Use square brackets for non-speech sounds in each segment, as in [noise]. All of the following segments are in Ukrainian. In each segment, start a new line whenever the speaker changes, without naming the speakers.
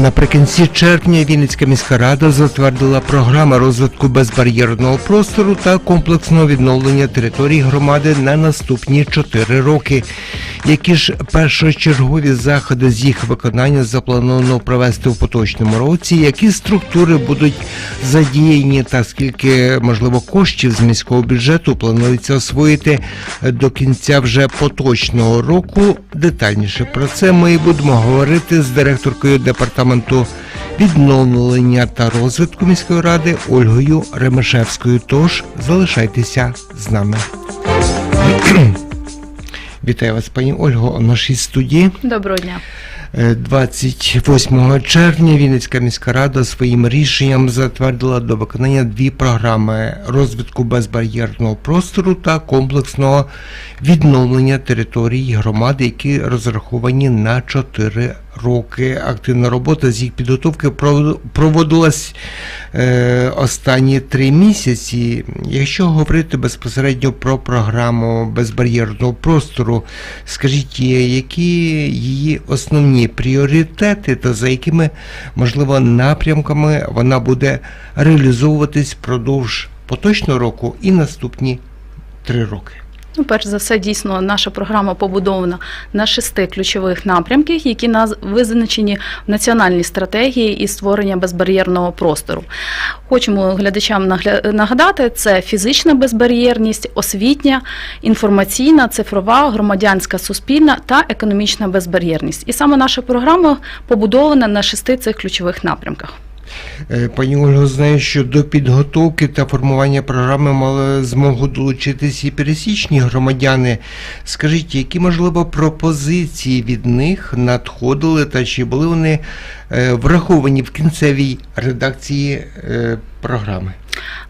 Наприкінці червня Вінницька міська рада затвердила програму розвитку безбар'єрного простору та комплексного відновлення територій громади на наступні 4 роки. Які ж першочергові заходи з їх виконання заплановано провести в поточному році? Які структури будуть задіяні та скільки можливо коштів з міського бюджету планується освоїти до кінця вже поточного року? Детальніше про це ми будемо говорити з директоркою департаменту відновлення та розвитку міської ради Ольгою Ремешевською. Тож залишайтеся з нами. [clears throat] Вітаю вас, пані Ольго, у нашій студії.
Доброго дня.
Е, 28 червня Вінницька міська рада своїм рішенням затвердила до виконання дві програми розвитку безбар'єрного простору та комплексного відновлення територій громади, які розраховані на 4 роки. Активна робота з їх підготовки пров- проводилась е, останні три місяці. Якщо говорити безпосередньо про програму безбар'єрного простору, скажіть, які її основні пріоритети та за якими можливо напрямками вона буде реалізовуватись впродовж поточного року і наступні три роки?
Ну, перш за все, дійсно, наша програма побудована на шести ключових напрямках, які наз- визначені в національній стратегії і створення безбар'єрного простору. Хочемо глядачам нагля- нагадати: це фізична безбар'єрність, освітня, інформаційна, цифрова, громадянська, суспільна та економічна безбар'єрність. І саме наша програма побудована на шести цих ключових напрямках.
Е, Пані Ольга знає, що до підготовки та формування програми мали змогу долучитись і пересічні громадяни. Скажіть, які можливо пропозиції від них надходили, та чи були вони враховані в кінцевій редакції е, програми?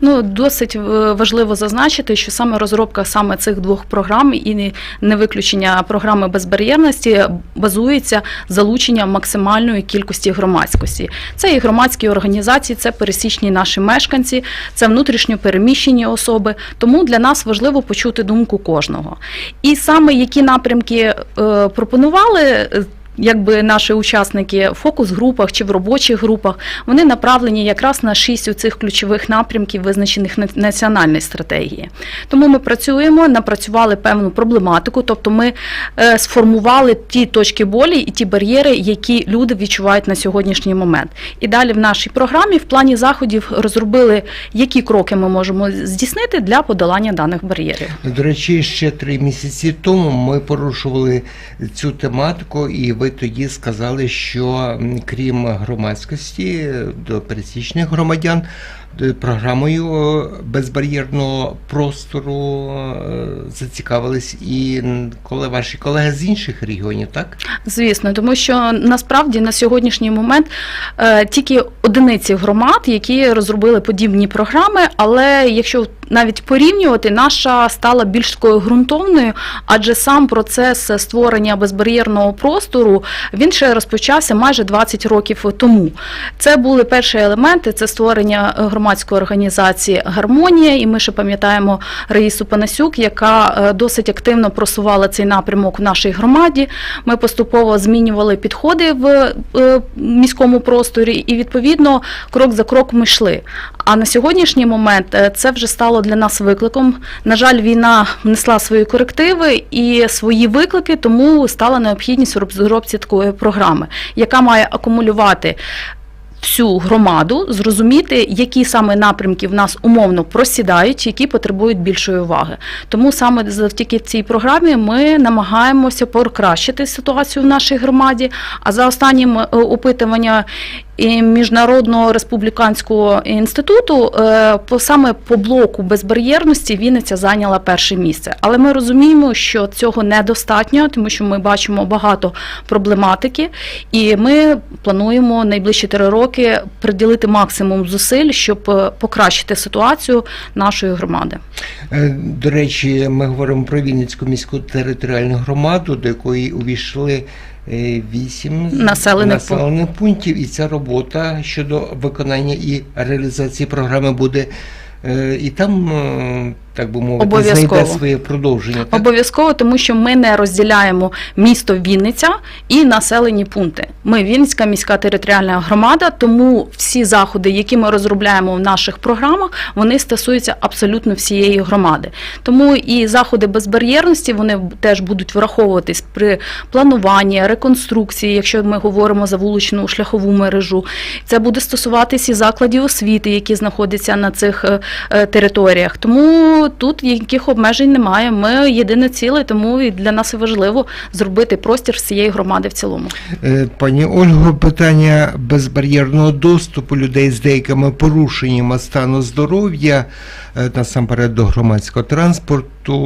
Ну, досить е, важливо зазначити, що саме розробка саме цих двох програм і не- виключення програми безбар'єрності базується залученням максимальної кількості громадськості. Це і громадські організації, це пересічні наші мешканці, це внутрішньо переміщені особи. Тому для нас важливо почути думку кожного. І саме які напрямки е, пропонували. Якби наші учасники в фокус-групах чи в робочих групах вони направлені якраз на шість цих ключових напрямків, визначених на національній стратегії. Тому ми працюємо, напрацювали певну проблематику, тобто ми е, сформували ті точки болі і ті бар'єри, які люди відчувають на сьогоднішній момент. І далі в нашій програмі в плані заходів розробили, які кроки ми можемо здійснити для подолання даних бар'єрів.
До речі, ще три місяці тому ми порушували цю тематику, і ви тоді сказали, що крім громадськості до пересічних громадян програмою е, безбар'єрного простору е, зацікавились і коли ваші колеги з інших регіонів, так?
Звісно, тому що насправді на сьогоднішній момент е, тільки одиниці громад, які розробили подібні програми, але якщо навіть порівнювати, наша стала більш такою ґрунтовною, адже сам процес створення безбар'єрного простору він ще розпочався майже 20 років тому. Це були перші елементи: це створення е, громадської організації Гармонія, і ми ще пам'ятаємо Раїсу Панасюк, яка е, досить активно просувала цей напрямок в нашій громаді. Ми поступово змінювали підходи в е, міському просторі, і відповідно крок за кроком ми йшли. А на сьогоднішній момент е, це вже стало для нас викликом. На жаль, війна внесла свої корективи і свої виклики, тому стала необхідність розробці такої програми, яка має акумулювати. Всю громаду зрозуміти, які саме напрямки в нас умовно просідають, які потребують більшої уваги. Тому саме завдяки цій програмі ми намагаємося покращити ситуацію в нашій громаді. А за останнім е, опитування Міжнародного республіканського інституту е, саме по блоку безбар'єрності Вінниця зайняла перше місце. Але ми розуміємо, що цього недостатньо, тому що ми бачимо багато проблематики, і ми плануємо найближчі три роки приділити максимум зусиль, щоб е, покращити ситуацію нашої громади.
Е, До речі, ми говоримо про Вінницьку міську територіальну громаду, до якої увійшли вісім
Населених
населених пунктів, і ця робота щодо виконання і реалізації програми буде. е, І там, е, так би мовити,
Обов'язково.
знайде своє продовження. Так?
Обов'язково, тому що ми не розділяємо місто Вінниця і населені пункти. Ми Вінницька міська територіальна громада, тому всі заходи, які ми розробляємо в наших програмах, вони стосуються абсолютно всієї громади. Тому і заходи безбар'єрності вони теж будуть враховуватись при плануванні, реконструкції, якщо ми говоримо за вуличну шляхову мережу. Це буде стосуватись і закладів освіти, які знаходяться на цих е, е, територіях. Тому тут яких обмежень немає. Ми єдине ціле, тому і для нас і важливо зробити простір всієї громади в цілому.
Е, Пані Ольго, питання безбар'єрного доступу людей з деякими порушеннями стану здоров'я, е, насамперед до громадського транспорту.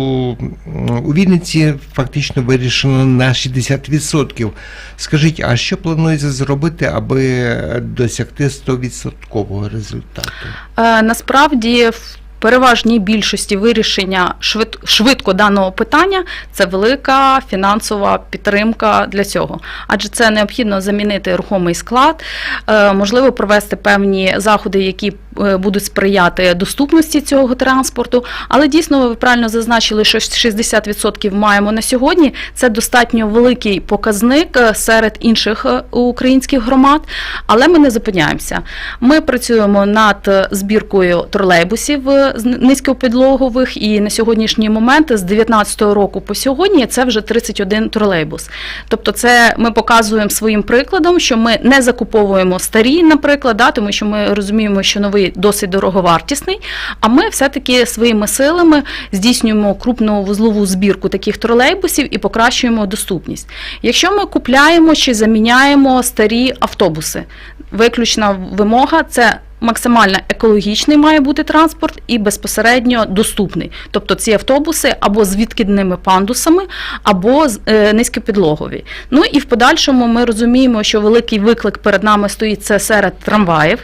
У Вінниці фактично вирішено на 60%. Скажіть, а що планується зробити, аби досягти 100% результату?
Е, Насправді в переважній більшості вирішення швид, швидко даного питання це велика фінансова підтримка для цього. Адже це необхідно замінити рухомий склад, е, можливо, провести певні заходи, які будуть сприяти доступності цього транспорту. Але дійсно ви правильно зазначили, що 60% маємо на сьогодні. Це достатньо великий показник е, серед інших е, українських громад. Але ми не зупиняємося. Ми працюємо над е, збіркою тролейбусів е, низькопідлогових, і на сьогоднішній момент з 2019 року по сьогодні це вже 31 тролейбус. Тобто, це ми показуємо своїм прикладом, що ми не закуповуємо старі, наприклад, да, тому що ми розуміємо, що новий досить дороговартісний. А ми все-таки своїми силами здійснюємо крупну вузлову збірку таких тролейбусів і покращуємо доступність. Якщо ми купляємо чи заміняємо старі автобуси, виключна вимога це. Максимально екологічний має бути транспорт і безпосередньо доступний. Тобто ці автобуси або з відкидними пандусами, або е, низькопідлогові. Ну і в подальшому ми розуміємо, що великий виклик перед нами стоїть це серед трамваїв.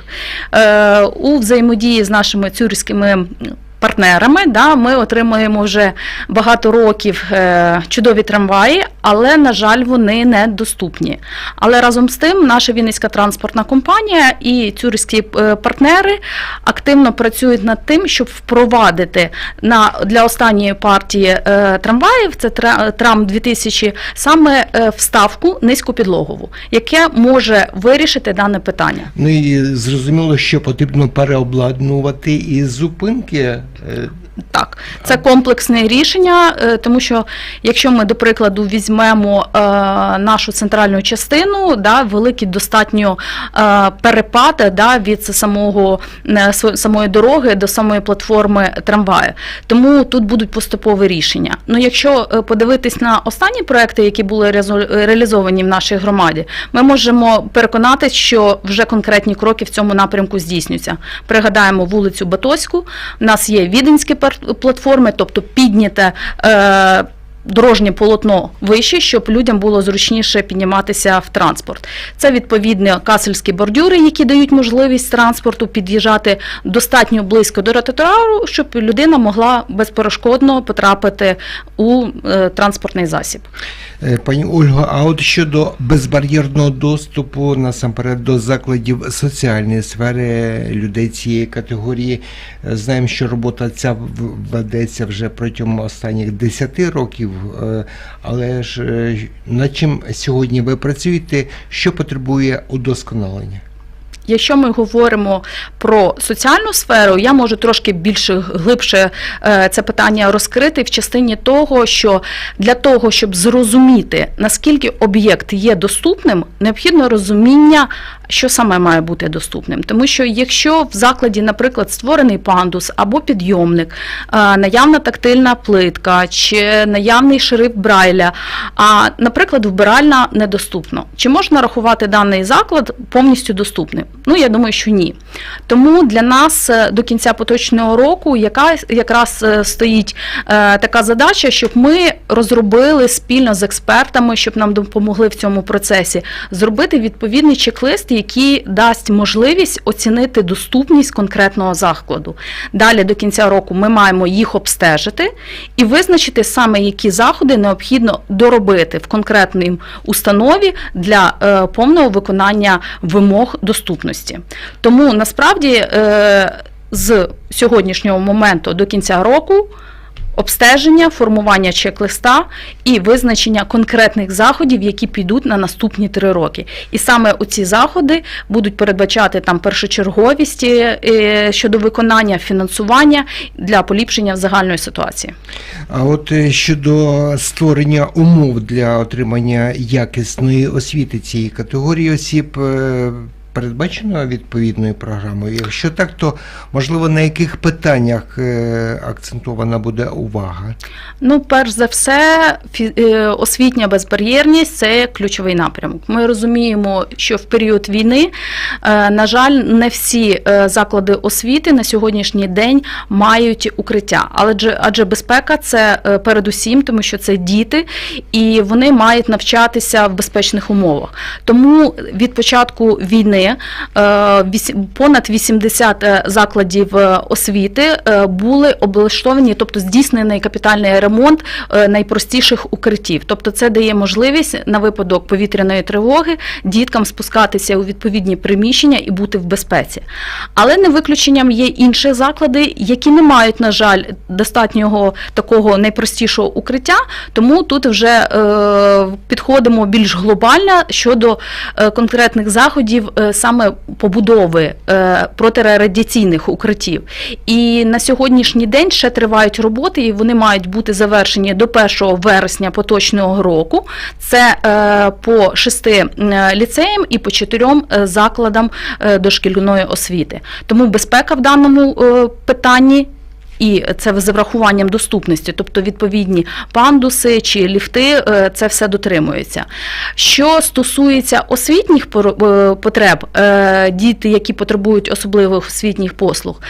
Е, у взаємодії з нашими цюрськими партнерами да, ми отримуємо вже багато років е, чудові трамваї, але, на жаль, вони недоступні. Але разом з тим, наша Вінницька транспортна компанія і цюрські е, партнери активно працюють над тим, щоб впровадити на, для останньої партії е, трамваїв, це тра- трам 2000, саме вставку низькопідлогову, яке може вирішити дане питання.
Ну і зрозуміло, що потрібно переобладнувати і зупинки. Uh,
Так, це комплексне рішення, е, тому що якщо ми, до прикладу, візьмемо е, нашу центральну частину, да, великі достатньо е, перепади да, від самого, самої дороги до самої платформи трамваю. Тому тут будуть поступові рішення. Ну, якщо подивитись на останні проекти, які були реалізовані в нашій громаді, ми можемо переконатись, що вже конкретні кроки в цьому напрямку здійснюються. Пригадаємо вулицю Батоську. У нас є віденські пер- платформи, тобто підняте. Е- Дорожнє полотно вище, щоб людям було зручніше підніматися в транспорт. Це відповідно касельські бордюри, які дають можливість транспорту під'їжджати достатньо близько до тротуару, щоб людина могла безперешкодно потрапити у е, транспортний засіб.
Е, Пані Ольго, а от щодо безбар'єрного доступу насамперед до закладів соціальної сфери людей цієї категорії, е, знаємо, що робота ця ведеться вже протягом останніх 10 років, е, але ж над чим сьогодні ви працюєте, що потребує удосконалення?
Якщо ми говоримо про соціальну сферу, я можу трошки більше глибше е, це питання розкрити в частині того, що для того, щоб зрозуміти наскільки об'єкт є доступним, необхідно розуміння, що саме має бути доступним. Тому що якщо в закладі, наприклад, створений пандус або підйомник, е, наявна тактильна плитка чи наявний шрифт Брайля, а, наприклад, вбиральна недоступно. Чи можна рахувати даний заклад повністю доступним? Ну, я думаю, що ні. Тому для нас е, до кінця поточного року яка, якраз е, стоїть така задача, щоб ми розробили спільно з експертами, щоб нам допомогли в цьому процесі, зробити відповідний чек-лист, який дасть можливість оцінити доступність конкретного закладу. Далі до кінця року ми маємо їх обстежити і визначити саме які заходи необхідно доробити в конкретній установі для е, повного виконання вимог доступності. Тому насправді е, з сьогоднішнього моменту до кінця року. Обстеження, формування чек-листа і визначення конкретних заходів, які підуть на наступні три роки. І саме оці заходи будуть передбачати там першочерговість е, щодо виконання фінансування для поліпшення загальної ситуації.
А от е, щодо створення умов для отримання якісної освіти цієї категорії осіб. Передбачено відповідною програмою. Якщо так, то можливо на яких питаннях е, акцентована буде увага?
Ну, перш за все, е, освітня безбар'єрність це ключовий напрямок. Ми розуміємо, що в період війни, е, на жаль, не всі заклади освіти на сьогоднішній день мають укриття. Але адже безпека це передусім, тому що це діти, і вони мають навчатися в безпечних умовах. Тому від початку війни е, понад 80 е, закладів е, освіти були облаштовані, тобто здійснений капітальний ремонт найпростіших укриттів. Тобто, це дає можливість на випадок повітряної тривоги діткам спускатися у відповідні приміщення і бути в безпеці. Але не виключенням є інші заклади, які не мають, на жаль, достатнього такого найпростішого укриття. Тому тут вже підходимо більш глобально щодо конкретних заходів саме побудови е, протирадіаційних укриттів. І на сьогоднішній день ще тривають роботи, і вони мають бути завершені до 1 вересня поточного року. Це е, по шести е, ліцеям і по чотирьом закладам дошкільної освіти. Тому безпека в даному питанні. І це з врахуванням доступності, тобто відповідні пандуси чи ліфти, е, це все дотримується. Що стосується освітніх е, потреб, е, діти, які потребують особливих освітніх послуг,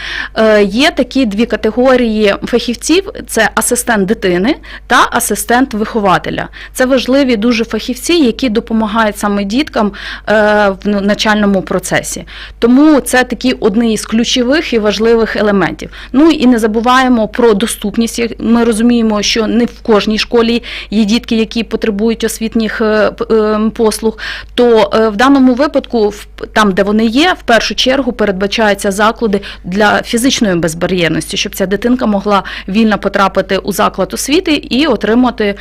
є такі дві категорії фахівців: це асистент дитини та асистент вихователя. Це важливі дуже фахівці, які допомагають саме діткам в навчальному процесі. Тому це такі одні із ключових і важливих елементів. Ну і не забуваємо про доступність. Ми розуміємо, що не в кожній школі є дітки, які потребують освітніх е, е, послуг. То е, в даному випадку, там, де вони є, в першу чергу передбачаються заклади для фізичної безбар'єрності, щоб ця дитинка могла вільно потрапити у заклад освіти і отримати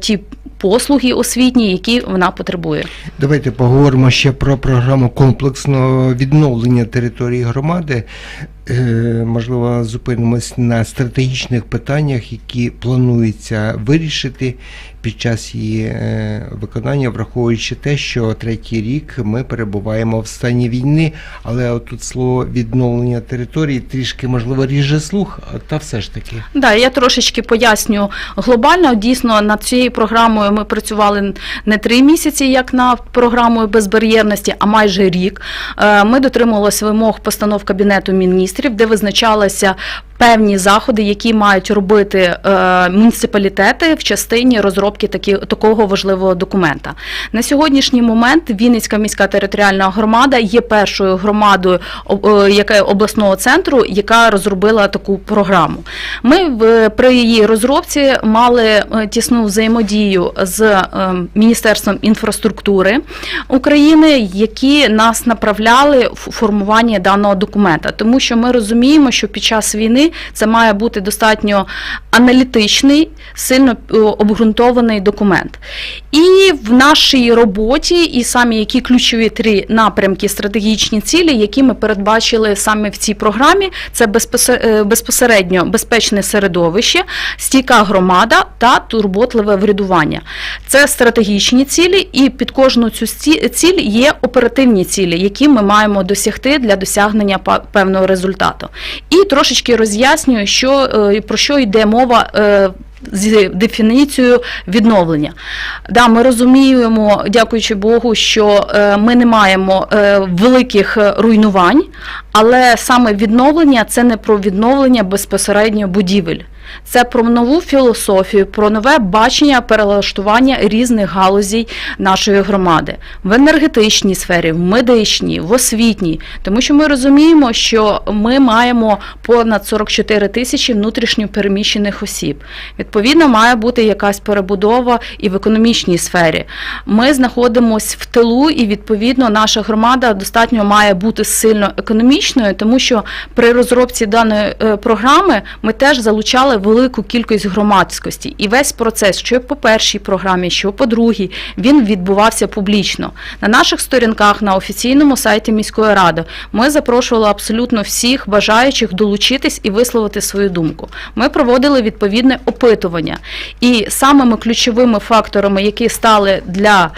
ті послуги освітні, які вона потребує.
Давайте поговоримо ще про програму комплексного відновлення території громади. Е, Можливо, зупинимось на стратегічних питаннях, які планується вирішити під час її е, виконання, враховуючи те, що третій рік ми перебуваємо в стані війни, але отут слово відновлення території трішки можливо ріже слух, та все ж таки.
Да, я трошечки поясню глобально. Дійсно, над цією програмою ми працювали не три місяці, як над програмою безбар'єрності, а майже рік. Е, Ми дотримувалися вимог постанов Кабінету міністрів, де визначалися певні заходи, які мають робити е, муніципалітети в частині розробки такі, такого важливого документа. На сьогоднішній момент Вінницька міська територіальна громада є першою громадою е, яка обласного центру, яка розробила таку програму. Ми в при її розробці мали е, тісну взаємодію з Міністерством інфраструктури України, які нас направляли в формування даного документа, тому що ми розуміємо, що під час війни це має бути достатньо аналітичний, сильно е, обґрунтований документ. І в нашій роботі, і самі які ключові три напрямки, стратегічні цілі, які ми передбачили саме в цій програмі, це е, безпосередньо безпечне середовище, стійка громада та турботливе врядування. Це стратегічні цілі, і під кожну цю ціль є оперативні цілі, які ми маємо досягти для досягнення певного результату. І трошечки роз'яснюю, що е, про що йде мова. е, З дефініцією відновлення. Да, ми розуміємо, дякуючи Богу, що е, ми не маємо великих руйнувань, але саме відновлення це не про відновлення безпосередньо будівель. Це про нову філософію, про нове бачення перелаштування різних галузей нашої громади в енергетичній сфері, в медичній, в освітній, тому що ми розуміємо, що ми маємо понад 44 тисячі внутрішньо переміщених осіб. Відповідно, має бути якась перебудова і в економічній сфері. Ми знаходимося в тилу, і відповідно наша громада достатньо має бути сильно економічною, тому що при розробці даної е, програми ми теж залучали велику кількість громадськості. І весь процес, що по першій програмі, що по другій, він відбувався публічно. На наших сторінках на офіційному сайті міської ради ми запрошували абсолютно всіх бажаючих долучитись і висловити свою думку. Ми проводили відповідне опитування. І самими ключовими факторами, які стали для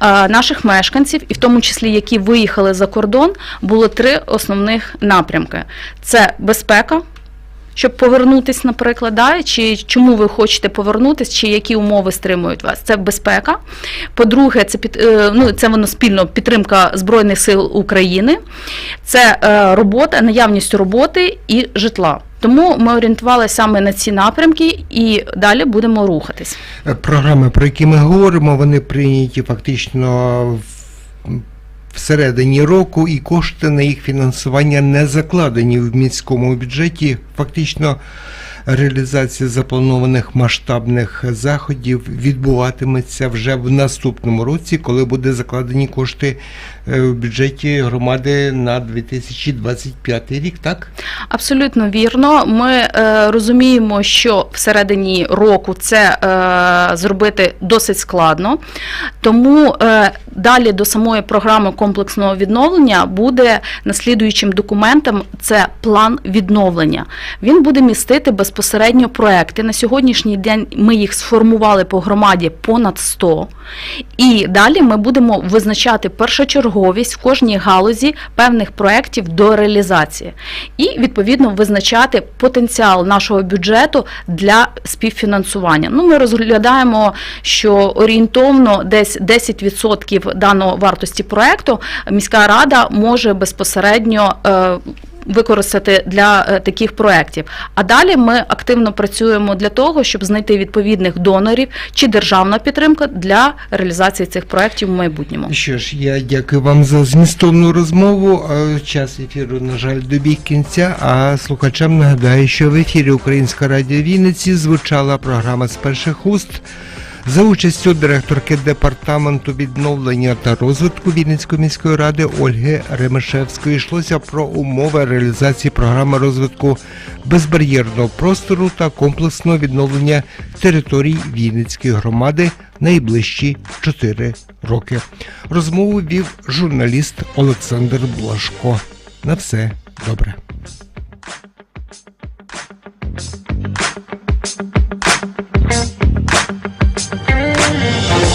е, наших мешканців, і в тому числі які виїхали за кордон, було три основних напрямки: це безпека. Щоб повернутись, наприклад, да, чи чому ви хочете повернутись, чи які умови стримують вас? Це безпека. По-друге, це під е, ну це воно спільно підтримка збройних сил України, це е, робота, наявність роботи і житла. Тому ми орієнтувалися саме на ці напрямки і далі будемо рухатись.
Е, Програми, про які ми говоримо, вони прийняті фактично в- всередині року, і кошти на їх фінансування не закладені в міському бюджеті. Фактично реалізація запланованих масштабних заходів відбуватиметься вже в наступному році, коли буде закладені кошти е, в бюджеті громади на 2025 рік, так?
Абсолютно вірно. Ми е, розуміємо, що всередині року це е, зробити досить складно. Тому е, далі до самої програми комплексного відновлення буде наслідуючим документом це план відновлення. Він буде містити безпосередньо проекти. На сьогоднішній день ми їх сформували по громаді понад 100. І далі ми будемо визначати першочерговість в кожній галузі певних проєктів до реалізації. І відповідно визначати потенціал нашого бюджету для співфінансування. Ну, ми розглядаємо, що орієнтовно десь 10% даної вартості проекту міська рада може безпосередньо. Використати для е, таких проєктів. А далі ми активно працюємо для того, щоб знайти відповідних донорів чи державна підтримка для реалізації цих проєктів в майбутньому.
Що ж, я дякую вам за змістовну розмову. Час ефіру, на жаль, добіг кінця. А слухачам нагадаю, що в ефірі Українська радіо Вінниці звучала програма з перших уст. За участю директорки департаменту відновлення та розвитку Вінницької міської ради Ольги Ремешевської йшлося про умови реалізації програми розвитку безбар'єрного простору та комплексного відновлення територій Вінницької громади найближчі 4 роки. Розмову вів журналіст Олександр Блашко. На все добре.